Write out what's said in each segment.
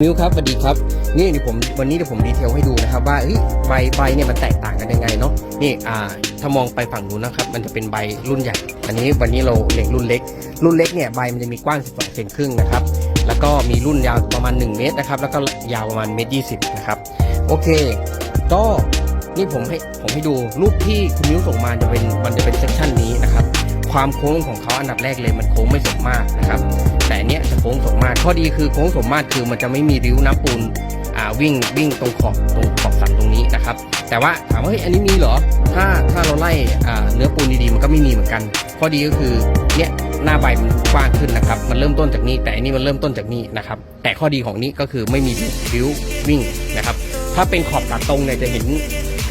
มิวครับสวัสดีครับนี่เดี๋ยวผมวันนี้เดี๋ยวผมดีเทลให้ดูนะครับว่าใบใบเนี่ยมันแตกต่างกันยังไงเนาะนี่อ่าถ้ามองไปฝั่งนู้นนะครับ มันจะเป็นใบรุ่นใหญ่ อันนี้วันนี้เราเล็งรุ่นเล็ก รุ่นเล็กเนี่ยใบมันจะมีกว้าง 12 เซนครึ่งนะครับแล้วก็มีรุ่นยาวประมาณ 1 เมตรนะครับแล้วก็ยาวประมาณเมตรยีนะครับโอเค ก็นี่ผมให้ผมให้ดูรูปที่คุณมิวส่งมาจะเป็นมันจะเป็นเซสชันนี้นะครับความโค้งของเขาอันดับแรกเลยมันโค้งไม่สมมาตรนะครับ แต่เนี้ยจะโค้งสมมาตรข้อดีคือโค้งสมมาตรคือมันจะไม่มีริ้วน้ำปูนอ่าวิ่งวิ่งตรงขอบตรงขอบสันตรงนี้นะครับ แต่ว่าถามว่าเฮ้ยอันนี้มีเหรอ ถ้าถ้าเราไล่อ่าเนื้อปูนดีๆมันก็ไม่มีเหมือนกัน ข้อดีก็คือเนี่ยหน้าใบมันกว้างขึ้นนะครับ มันเริ่มต้นจากนี่แต่อันนี้มันเริ่มต้นจากนี่นะครับ แต่ข้อดีของนี้ก็คือไม่มีริ้ววิ่งนะครับ ถ้าเป็นขอบตัดตรงเนี่ยจะเห็น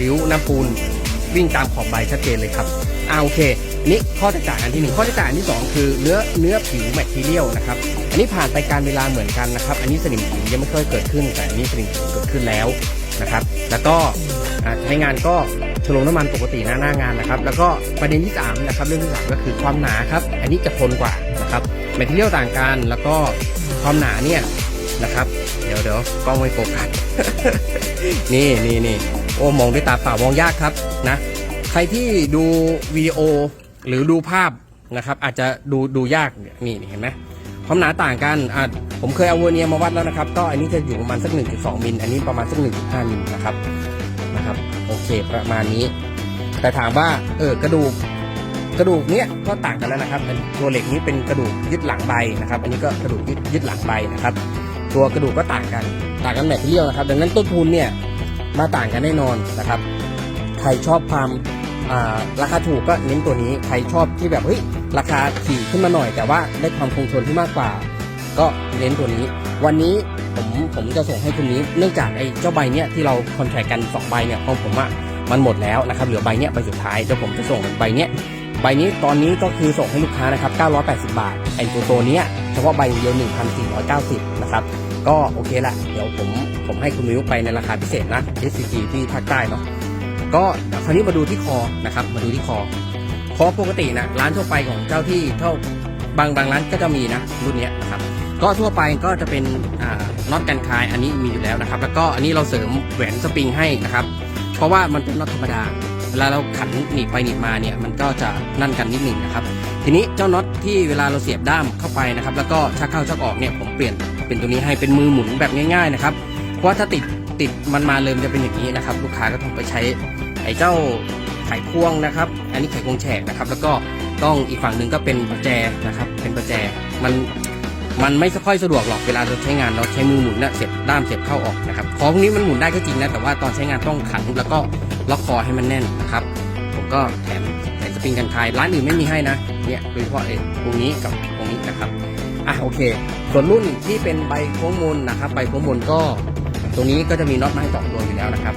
ริ้วน้ำปูนวิ่งตามขอบใบชัดเจนเลยครับอ่าโอเค นี่ข้อแตกต่างอันที่หนึ่งข้อแตกต่างอันที่สองคือเนื้อเนื้อผิวแมทเรียลนะครับอันนี้ผ่านไปการเวลาเหมือนกันนะครับ อันนี้สนิมผิวยังไม่เคยเกิดขึ้น แต่อันนี้สนิมผิวเกิดขึ้นแล้วนะครับ แล้วก็ใช้งานก็ชโลมน้ำมันปกติหน้าหน้างานนะครับ แล้วก็ประเด็นที่สามนะครับเรื่องที่สามก็คือความหนาครับ อันนี้จะทนกว่านะครับแมทเรียลต่างกันแล้วก็ความหนาเนี่ยนะครับ เดี๋ยวเดี๋ยวกล้องไม่โฟกัสนี่นี่นี่โอ้มองด้วยตาเปล่ามองยากครับนะ ใครที่ดูวิดีโอ หรือดูภาพนะครับ อาจจะดูดูยากนี่เห็นไหมความหนาต่างกันผมเคยเอาเวอร์เนียมาวัดแล้วนะครับ ก็อันนี้จะอยู่ประมาณสัก 1.2มิลอันนี้ประมาณสัก 1.5มิลนะครับนะครับ โอเคประมาณนี้ แต่ถามว่าเออกระดูกกระดูกเนี้ยก็ต่างกันแล้วนะครับตัวเหล็กนี้เป็นกระดูกยึดหลังใบนะครับ อันนี้ก็กระดูกยึดยึดหลังใบนะครับ ตัวกระดูกก็ต่างกัน ต่างกันแมทเทียลนะครับ ดังนั้นต้นทุนเนี่ยมาต่างกันแน่นอนนะครับ ใครชอบความ ราคาถูกก็เน้นตัวนี้ใครชอบที่แบบเฮ้ยราคาถี่ขึ้นมาหน่อย แต่ว่าได้ความคงทนที่มากกว่า ก็เน้นตัวนี้ วันนี้ผมผมจะส่งให้คุณนี้เนื่องจากไอ้เจ้าใบเนี้ยที่เราคอนแทคกันสองใบเนี่ยของผมอะมันหมดแล้วนะครับเหลือใบเนี้ยใบสุดท้ายเดี๋ยวผมจะส่งใบเนี้ยใบนี้ตอนนี้ก็คือส่งให้ลูกค้านะครับ 980 บาท ไอ้ตัวตัวเนี้ยเฉพาะใบเดียว 1,490 นะครับ ก็โอเคละ เดี๋ยวผมผมให้คุณมิวไปในราคาพิเศษนะ SCG ที่ภาคใต้เนาะ ก็คราวนี้มาดูที่คอนะครับ มาดูที่คอคอปกตินะร้านทั่วไปของเจ้าที่เท่าบางบางร้านก็จะมีนะรุ่นนี้นะครับก็ทั่วไปก็จะเป็นน็อตกันคายอันนี้มีอยู่แล้วนะครับ แล้วก็อันนี้เราเสริมแหวนสปริงให้นะครับ เพราะว่ามันเป็นน็อตธรรมดาเวลาเราขันหนีบไปหนีบมาเนี่ยมันก็จะนั่นกันนิดหนึ่งนะครับ ทีนี้เจ้าน็อตที่เวลาเราเสียบด้ามเข้าไปนะครับ แล้วก็ชักเข้าชักออกเนี่ยผมเปลี่ยนเป็นตัวนี้ให้เป็นมือหมุนแบบง่าย ๆนะครับ เพราะถ้าติด ติดมันมาเลยมันจะเป็นอย่างนี้นะครับ ลูกค้าก็ต้องไปใช้ไอ้เจ้าไขควงนะครับ อันนี้ไขควงแฉกนะครับ แล้วก็ต้องอีกฝั่งหนึ่งก็เป็นประแจนะครับ เป็นประแจมันมันไม่ค่อยสะดวกหรอกเวลาเราใช้งานเราใช้มือหมุนเนี่ยเสียบด้ามเสียบเข้าออกนะครับของพวกนี้มันหมุนได้ก็จริงนะแต่ว่าตอนใช้งานต้องขันแล้วก็ล็อกคอให้มันแน่นนะครับ ผมก็แถมแถมสปริงกันคายร้านอื่นไม่มีให้นะเนี่ยโดยเฉพาะไอ้ตรงนี้กับตรงนี้นะครับอะโอเค ส่วนรุ่นที่เป็นใบโค้งมนนะครับ ใบโค้งมนก็ รงนี้ก็จะมีน็อตมาให้สองตัวอยู่แล้วนะครับ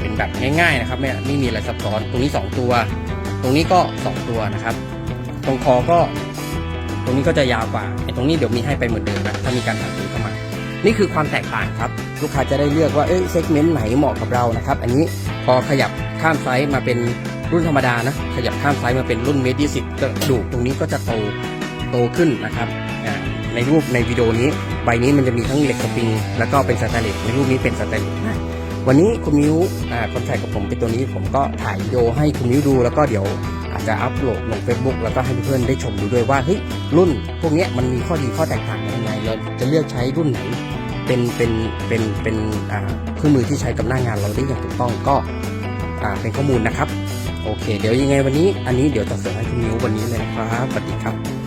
เป็นแบบง่ายๆนะครับไม่ไม่มีอะไรซับซ้อนตรงนี้สองตัว ตรงนี้ก็สองตัวนะครับ ตรงคอก็ ตรงนี้ก็จะยาวกว่าไอ้ตรงนี้เดี๋ยวมีให้ไปเหมือนเดิมนะถ้ามีการสั่งซื้อเข้ามา นี่คือความแตกต่างครับ ลูกค้าจะได้เลือกว่าเอ้ยเซกเมนต์ไหนเหมาะกับเรานะครับ อันนี้พอขยับข้ามไซส์มาเป็นรุ่นธรรมดานะขยับข้ามไซส์มาเป็นรุ่นเมดิสิบกระดูกตรงนี้ก็จะโตโตขึ้นนะครับในรูปในวิดีโอนี้ ใบนี้มันจะมีทั้งเหล็กสปริงแล้วก็เป็นสแตนเลสในรูปนี้เป็นสแตนเลสนะวันนี้คุณมิวคอนแทคกับผมเป็นตัวนี้ผมก็ถ่ายวิดีโอให้คุณมิวดู แล้วก็เดี๋ยวอาจจะอัพโหลดลง Facebook แล้วก็ให้เพื่อนๆได้ชมดูด้วยว่าเฮ้ยรุ่น พวกนี้มันมีข้อดีข้อแตกต่างกันยังไงเราจะเลือกใช้รุ่นไหน เป็นเป็นเป็นเป็นอ่าเครื่องมือที่ใช้กับหน้างานเราได้อย่างถูกต้องก็อ่าเป็นข้อมูลนะครับ โอเค เดี๋ยวยังไงวันนี้ อันนี้เดี๋ยวจะเสริมให้คุณมิววันนี้เลยนะครับสวัสดีครับ